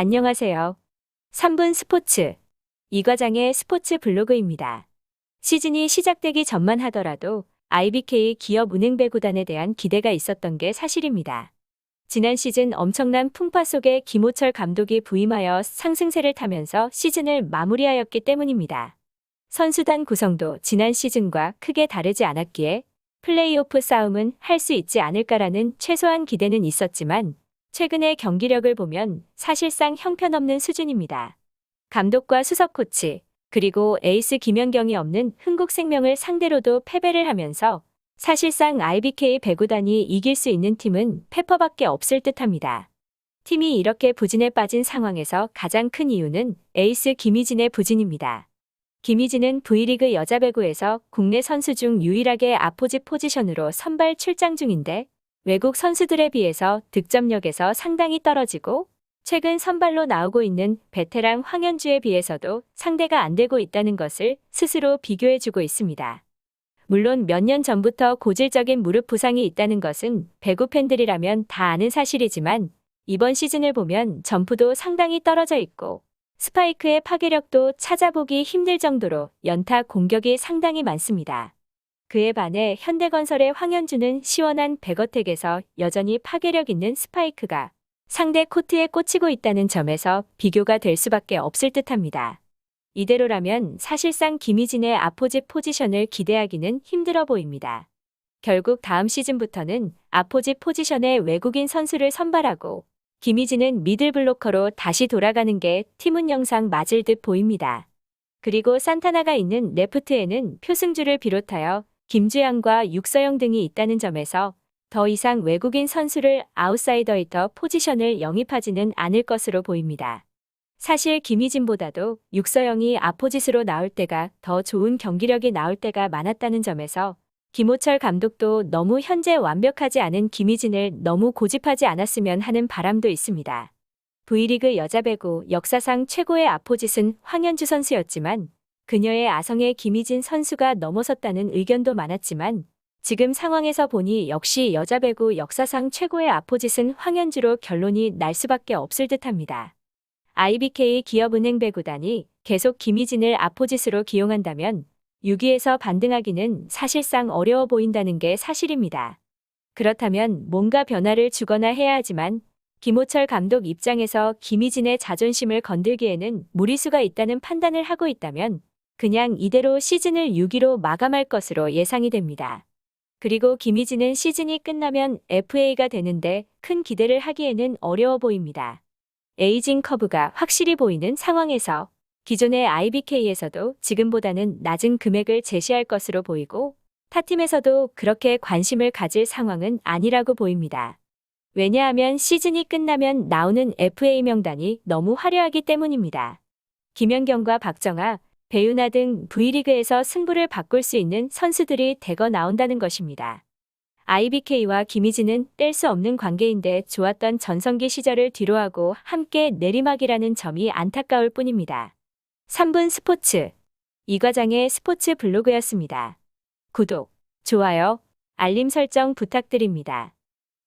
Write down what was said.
안녕하세요. 3분 스포츠. 이 과장의 스포츠 블로그입니다. 시즌이 시작되기 전만 하더라도 IBK 기업 은행 배구단에 대한 기대가 있었던 게 사실입니다. 지난 시즌 엄청난 풍파 속에 김호철 감독이 부임하여 상승세를 타면서 시즌을 마무리하였기 때문입니다. 선수단 구성도 지난 시즌과 크게 다르지 않았기에 플레이오프 싸움은 할 수 있지 않을까라는 최소한 기대는 있었지만 최근의 경기력을 보면 사실상 형편없는 수준입니다. 감독과 수석 코치, 그리고 에이스 김연경이 없는 흥국생명을 상대로도 패배를 하면서 사실상 IBK 배구단이 이길 수 있는 팀은 페퍼밖에 없을 듯합니다. 팀이 이렇게 부진에 빠진 상황에서 가장 큰 이유는 에이스 김희진의 부진입니다. 김희진은 V리그 여자 배구에서 국내 선수 중 유일하게 아포지 포지션으로 선발 출장 중인데 외국 선수들에 비해서 득점력에서 상당히 떨어지고 최근 선발로 나오고 있는 베테랑 황현주에 비해서도 상대가 안 되고 있다는 것을 스스로 비교해주고 있습니다. 물론 몇 년 전부터 고질적인 무릎 부상이 있다는 것은 배구 팬들이라면 다 아는 사실이지만 이번 시즌을 보면 점프도 상당히 떨어져 있고 스파이크의 파괴력도 찾아보기 힘들 정도로 연타 공격이 상당히 많습니다. 그에 반해 현대건설의 황현주는 시원한 백어택에서 여전히 파괴력 있는 스파이크가 상대 코트에 꽂히고 있다는 점에서 비교가 될 수밖에 없을 듯합니다. 이대로라면 사실상 김희진의 아포지 포지션을 기대하기는 힘들어 보입니다. 결국 다음 시즌부터는 아포지 포지션에 외국인 선수를 선발하고 김희진은 미들 블로커로 다시 돌아가는 게 팀운 영상 맞을 듯 보입니다. 그리고 산타나가 있는 레프트에는 표승주를 비롯하여 김주영과 육서영 등이 있다는 점에서 더 이상 외국인 선수를 아웃사이더이터 포지션을 영입하지는 않을 것으로 보입니다. 사실 김희진보다도 육서영이 아포짓으로 나올 때가 더 좋은 경기력이 나올 때가 많았다는 점에서 김호철 감독도 너무 현재 완벽하지 않은 김희진을 너무 고집하지 않았으면 하는 바람도 있습니다. V리그 여자 배구 역사상 최고의 아포짓은 황현주 선수였지만 그녀의 아성에 김희진 선수가 넘어섰다는 의견도 많았지만 지금 상황에서 보니 역시 여자 배구 역사상 최고의 아포짓은 황현주로 결론이 날 수밖에 없을 듯합니다. IBK 기업은행 배구단이 계속 김희진을 아포짓으로 기용한다면 6위에서 반등하기는 사실상 어려워 보인다는 게 사실입니다. 그렇다면 뭔가 변화를 주거나 해야 하지만 김호철 감독 입장에서 김희진의 자존심을 건들기에는 무리수가 있다는 판단을 하고 있다면 그냥 이대로 시즌을 6위로 마감할 것으로 예상이 됩니다. 그리고 김희진은 시즌이 끝나면 FA가 되는데 큰 기대를 하기에는 어려워 보입니다. 에이징 커브가 확실히 보이는 상황에서 기존의 IBK에서도 지금보다는 낮은 금액을 제시할 것으로 보이고 타팀에서도 그렇게 관심을 가질 상황은 아니라고 보입니다. 왜냐하면 시즌이 끝나면 나오는 FA 명단이 너무 화려하기 때문입니다. 김연경과 박정아, 배윤아 등 V리그에서 승부를 바꿀 수 있는 선수들이 대거 나온다는 것입니다. IBK와 김희진은 뗄 수 없는 관계인데 좋았던 전성기 시절을 뒤로하고 함께 내리막이라는 점이 안타까울 뿐입니다. 3분 스포츠 이 과장의 스포츠 블로그였습니다. 구독, 좋아요, 알림 설정 부탁드립니다.